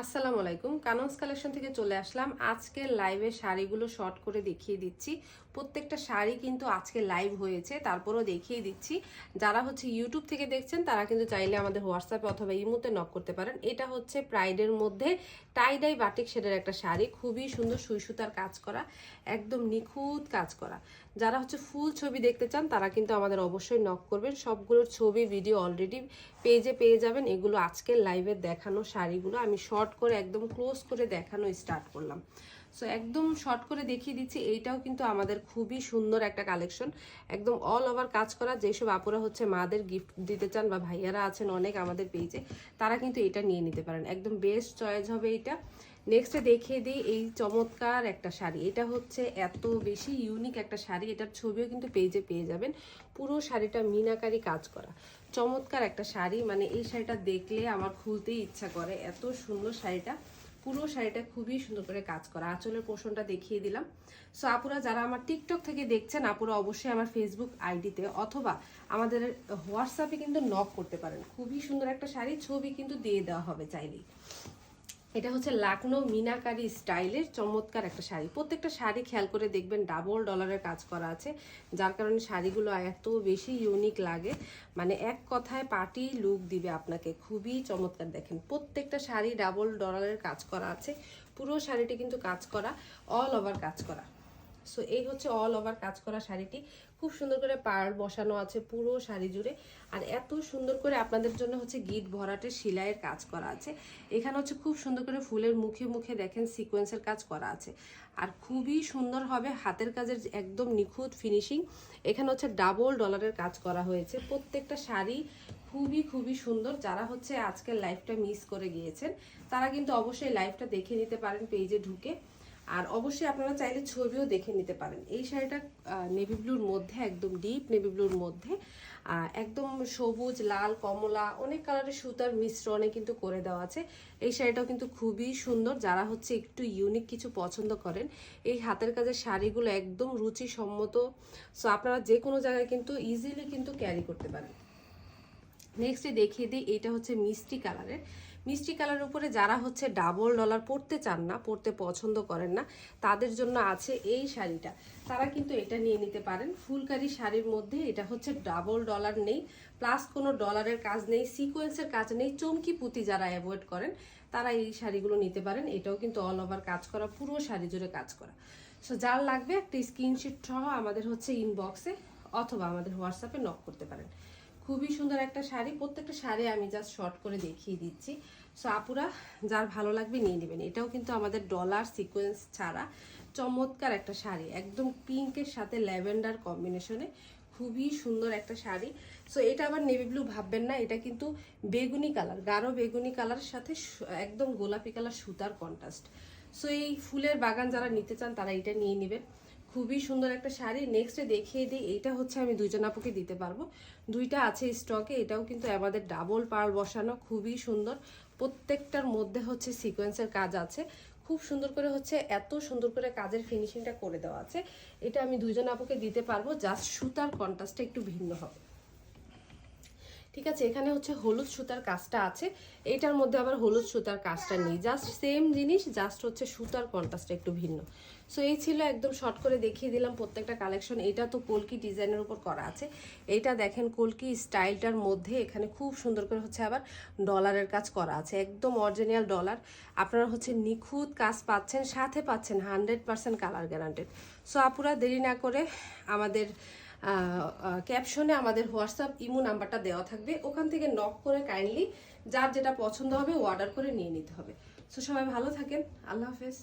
আসসালামু আলাইকুম। কানন্স কালেকশন থেকে চলে আসলাম। আজকের লাইভে শাড়িগুলো শর্ট করে দেখিয়ে দিচ্ছি। প্রত্যেকটা শাড়ি কিন্তু আজকে লাইভ হয়েছে। তারপরও দেখিয়ে দিচ্ছি। যারা হচ্ছে ইউটিউব থেকে দেখছেন, তারা কিন্তু চাইলে আমাদের হোয়াটসঅ্যাপে অথবা ইমোতে নক করতে পারেন। এটা হচ্ছে প্রাইডের মধ্যে টাইডাই বাটিক শেডের একটা শাড়ি। খুবই সুন্দর সুই সুতার কাজ করা, একদম নিখুঁত কাজ করা। যারা হচ্ছে ফুল ছবি দেখতে চান, তারা কিন্তু আমাদের অবশ্যই নক করবেন। সবগুলোর ছবি ভিডিও অলরেডি পেজে পেয়ে যাবেন। এগুলো আজকের লাইভে দেখানো শাড়িগুলো। আমি শর্ট করে একদম ক্লোজ করে দেখানো স্টার্ট করলাম। সো একদম শর্ট করে দেখিয়ে দিচ্ছি, এইটাও কিন্তু আমাদের খুবই সুন্দর একটা কালেকশন একদম অল ওভার কাজ করা, যেসব আপুরা হচ্ছে মাদের গিফট দিতে চান বা ভাইয়ারা আছেন অনেক আমাদের পেজে তারা কিন্তু এটা নিয়ে নিতে পারেন। একদম বেস্ট চয়েস হবে এটা নেক্সটে দেখিয়ে দিই এই চমৎকার একটা শাড়ি। এটা হচ্ছে এত বেশি ইউনিক একটা শাড়ি, এটার ছবিও কিন্তু পেজে পেয়ে যাবেন। পুরো শাড়িটা মিনাকারি কাজ করা। চমৎকার একটা শাড়ি মানে এই শাড়িটা দেখলে আমার খুলতেই ইচ্ছা করে, এত সুন্দর শাড়িটা। পুরো শাড়িটা খুবই সুন্দর করে কাজ করা। আঁচলের পোষণটা দেখিয়ে দিলাম। সো আপুরা, যারা আমার টিকটক থেকে দেখছেন, আপুরা অবশ্যই আমার ফেসবুক আইডিতে অথবা আমাদের হোয়াটসঅ্যাপে কিন্তু নক করতে পারেন। খুবই সুন্দর একটা শাড়ি ছবি কিন্তু দিয়ে দেওয়া হবে চাইলেই। এটা হচ্ছে লাকনো মিনাকারি স্টাইলের চমৎকার একটা শাড়ি। প্রত্যেকটা শাড়ি খেয়াল করে দেখবেন ডাবল ডলারের কাজ করা আছে, যার কারণে শাড়িগুলো এত বেশি ইউনিক লাগে। মানে এক কথায় পার্টি লুক দিবে আপনাকে, খুবই চমৎকার দেখেন। প্রত্যেকটা শাড়ি ডাবল ডলারের কাজ করা আছে, পুরো শাড়িটি কিন্তু কাজ করা অল ওভার কাজ করা। সো এই হচ্ছে অল ওভার কাজ করা শাড়িটি। খুব সুন্দর করে পাড় বসানো আছে পুরো শাড়ি জুড়ে। আর এত সুন্দর করে আপনাদের জন্য হচ্ছে গিট ভরাটে সেলাইয়ের কাজ করা আছে। এখানে হচ্ছে খুব সুন্দর করে ফুলের মুখে মুখে দেখেন সিকোয়েন্সের কাজ করা আছে। আর খুবই সুন্দর হবে হাতের কাজের একদম নিখুঁত ফিনিশিং এখানে হচ্ছে ডাবল ডলারের কাজ করা হয়েছে। প্রত্যেকটা শাড়ি খুবই খুবই সুন্দর। যারা হচ্ছে আজকের লাইফটা মিস করে গিয়েছেন, তারা কিন্তু অবশ্যই লাইফটা দেখে নিতে পারেন পেজে ঢুকে। আর অবশ্যই আপনারা চাইলে ছবিও দেখে নিতে পারেন। এই শাড়িটা নেভি ব্লুর মধ্যে, একদম ডিপ নেভি ব্লুর মধ্যে একদম সবুজ, লাল, কমলা, অনেক কালারের সুতার মিশ্রণে কিন্তু করে দেওয়া আছে। এই শাড়িটাও কিন্তু খুবই সুন্দর। যারা হচ্ছে একটু ইউনিক কিছু পছন্দ করেন, এই হাতের কাজের শাড়িগুলো একদম রুচিসম্মত। সো আপনারা যে কোনো জায়গায় কিন্তু ইজিলি কিন্তু ক্যারি করতে পারেন। নেক্সটে দেখিয়ে দিই এটা হচ্ছে মিষ্টি কালারের। মিষ্টি কালারের উপরে যারা হচ্ছে ডাবল ডলার পরতে চান না পরতে পছন্দ করেন না, তাদের জন্য আছে এই শাড়িটা। তারা কিন্তু এটা নিয়ে নিতে পারেন। ফুলকারি শাড়ির মধ্যে এটা হচ্ছে ডাবল ডলার নেই প্লাস কোনো ডলারের কাজ নেই সিকোয়েন্সের কাজ নেই, চমকি পুঁতি যারা অ্যাভয়েড করেন, তারা এই শাড়িগুলো নিতে পারেন। এটাও কিন্তু অল ওভার কাজ করা, পুরো শাড়ি জুড়ে কাজ করা। সো যার লাগবে একটা স্ক্রিনশিট সহ আমাদের হচ্ছে ইনবক্সে অথবা আমাদের হোয়াটসঅ্যাপে নক করতে পারেন। খুবই সুন্দর একটা শাড়ি। প্রত্যেকটা শাড়ি আমি জাস্ট শর্ট করে দেখিয়ে দিচ্ছি। সো আপুরা, যার ভালো লাগবে নিয়ে নেবেন। এটাও কিন্তু আমাদের ডলার সিকোয়েন্স ছাড়া চমৎকার একটা শাড়ি। একদম পিঙ্কের সাথে ল্যাভেন্ডার কম্বিনেশনে খুবই সুন্দর একটা শাড়ি। সো এটা আবার নেভি ব্লু ভাববেন না, এটা কিন্তু বেগুনি কালার গাঢ় বেগুনি কালারের সাথে একদম গোলাপি কালার সুতার কন্ট্রাস্ট সো এই ফুলের বাগান যারা নিতে চান, তারা এটা নিয়ে নেবেন। খুবই সুন্দর একটা শাড়ি। নেক্সটে দেখিয়ে দিই, এইটা হচ্ছে আমি দুইজন আপুকে দিতে পারব। দুইটা আছে স্টকে এটাও কিন্তু আমাদের ডাবল পার্ল বসানো, খুবই সুন্দর। প্রত্যেকটার মধ্যে হচ্ছে সিকোয়েন্সের কাজ আছে। খুব সুন্দর করে হচ্ছে, এত সুন্দর করে কাজের ফিনিশিংটা করে দেওয়া আছে। এটা আমি দুইজন আপুকে দিতে পারব জাস্ট সুতার কন্ট্রাস্টটা একটু ভিন্ন হবে। ঠিক আছে, এখানে হচ্ছে হলুদ সুতার কাজটা আছে। এটার মধ্যে আবার হলুদ সুতার কাজটা নেই। জাস্ট সেম জিনিস জাস্ট হচ্ছে সুতার কন্ট্রাস্টটা একটু ভিন্ন। সো এই ছিল একদম শর্ট করে দেখিয়ে দিলাম প্রত্যেকটা কালেকশন এটা তো কলকি ডিজাইনের উপর করা আছে। এইটা দেখেন কলকি স্টাইলটার মধ্যে এখানে খুব সুন্দর করে হচ্ছে আবার ডলারের কাজ করা আছে। একদম অরিজিনাল ডলার আপনারা হচ্ছে নিখুঁত কাজ পাচ্ছেন, সাথে পাচ্ছেন hundred percent colour guaranteed so আপুরা দেরি না করে আমাদের ক্যাপশনে আমাদের হোয়াটসঅ্যাপ ইমো নাম্বারটা দেওয়া থাকবে। ওখান থেকে নক করে কাইন্ডলি যার যেটা পছন্দ হবে অর্ডার করে নিয়ে নিতে হবে। সো সবাই ভালো থাকেন। আল্লাহ হাফেজ।